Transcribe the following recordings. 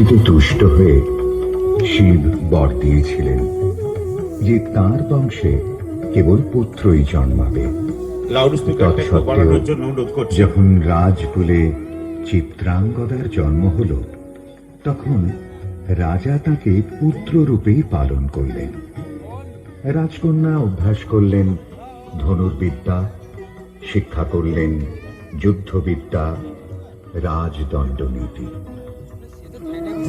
এতে তুষ্ট হয়ে শিব বর দিয়েছিলেন যে তার বংশে কেবল পুত্রই জন্মাবে। যখন রাজকুলে চিত্রাঙ্গদার জন্ম হল তখন রাজা তাকে পুত্ররূপেই পালন করলেন। রাজকন্যা অভ্যাস করলেন ধনুর্বিদ্যা শিক্ষা করলেন যুদ্ধবিদ্যা রাজদণ্ডনীতি।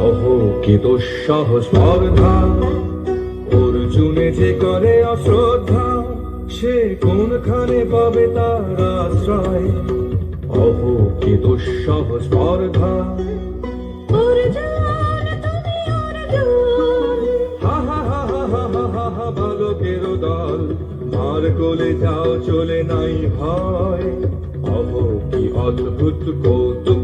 অহকিত স্পর্ধা অর্জুনে যে করে অশ্রদ্ধা সে কোনখানে পাবে তার আশ্রয়? অহকিত স্পর্ধা কোলে যাও চলে নাই ভয়। অহ কি অদ্ভুত কৌতুক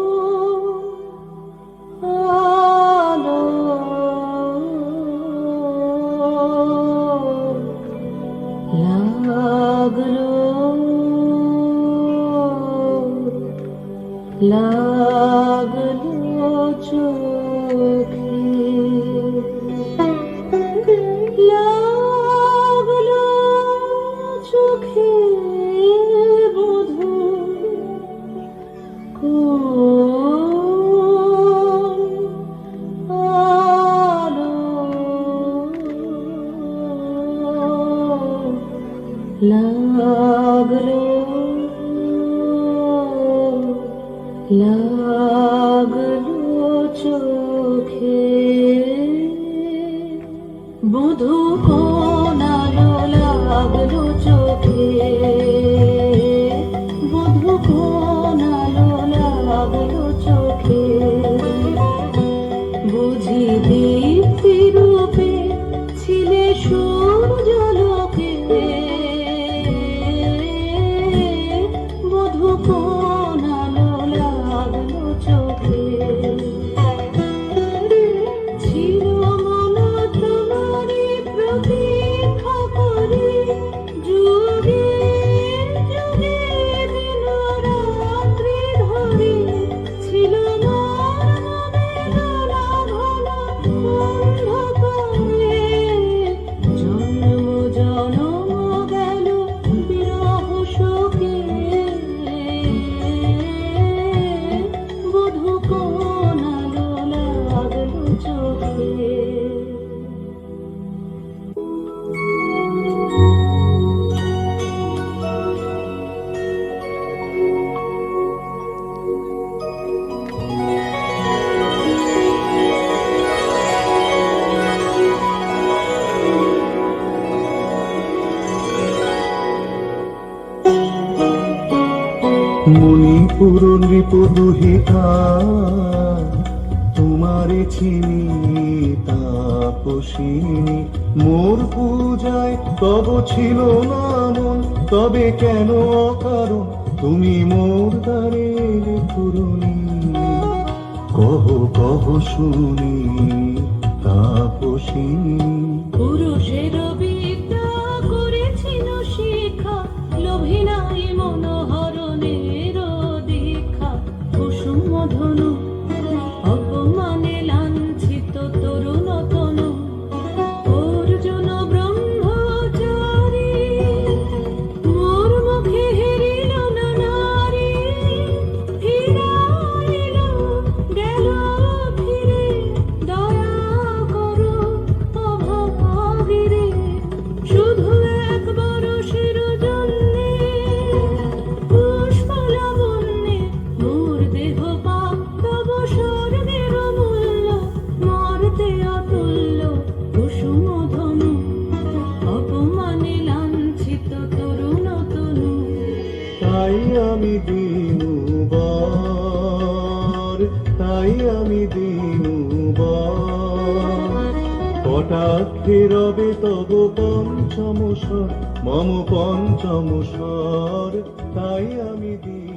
বধু কোনো লাগল চোখে। মণিপুর নৃপদুহিতা তোমারে চিনি তাপসিনী। মোর পূজায় তব ছিল না মন, তবে কেন অকারণ? তুমি মোর দ্বারের তরুণী কহ কহ শুনি তাপসিনী। পুরুষের কটাক্ষে রবে তবু পঞ্চম মম পঞ্চম স্বর তাই আমি দিনু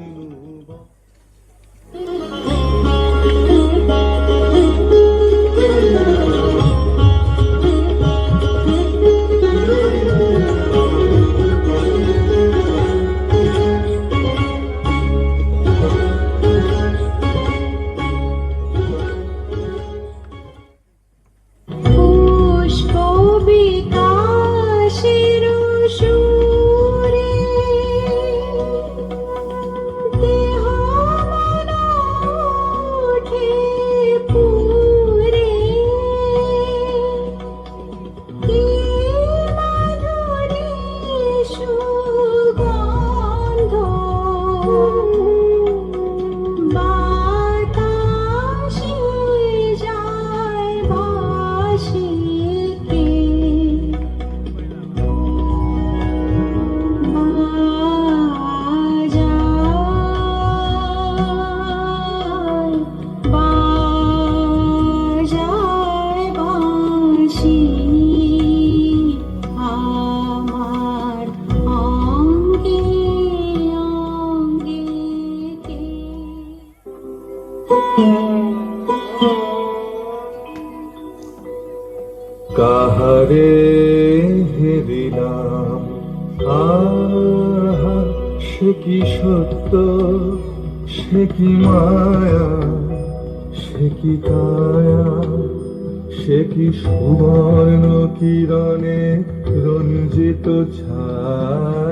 সে কি সত্য? সে কি মায়া? সে কি কায়া সে কি সুবর্ণ কিরণে রঞ্জিত ছায়া?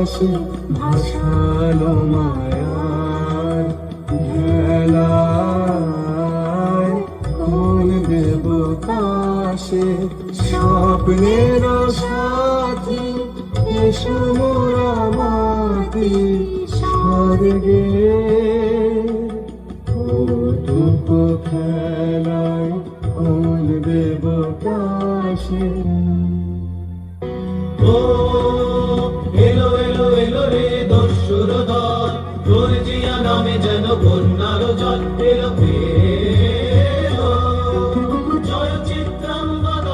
পরিহাসে ভাসালো মায়ার ভেলায়। কোন দেবতাসে স্বপ্নের সাথী এসো মোরা মাটি স্বর্গে। কৌতুক খেলায় কোন দেবতাসে? ও এলো যেন বন্যার জল এলো এলো জয় চিত্রাঙ্গদ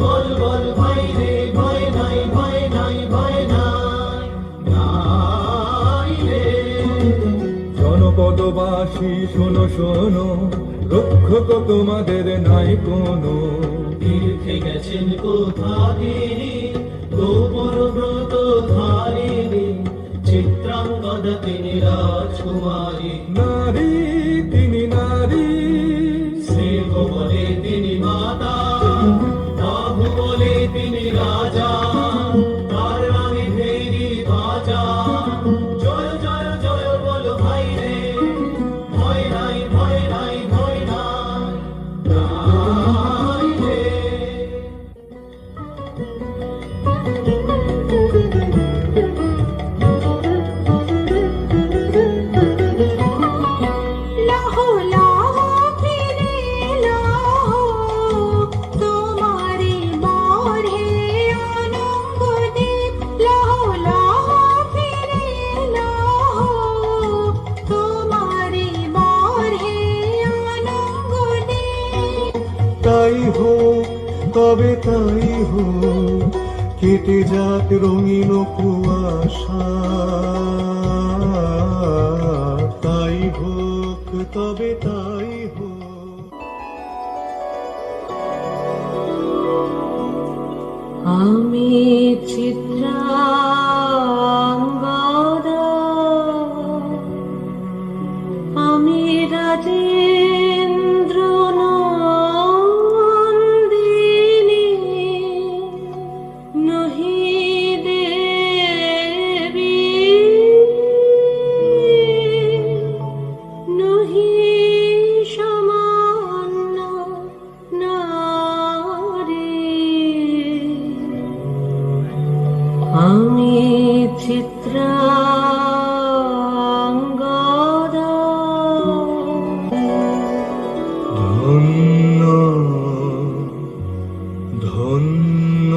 বল বল ভাই রে ভয় নাই ভয় নাই ভয় নাই নাই রে। জনপদবাসী শোনো শোনো রক্ষক তোমাদের নাই কোনো। তীর্থে গেছেন কোথাগিরি গোপর ఆడతిని రాజకుమారి. నారీ তবে তাই হোক কেটে যাক রঙিন কুয়াশা। তাই হোক তবে তাই হোক। আমি ধন্য।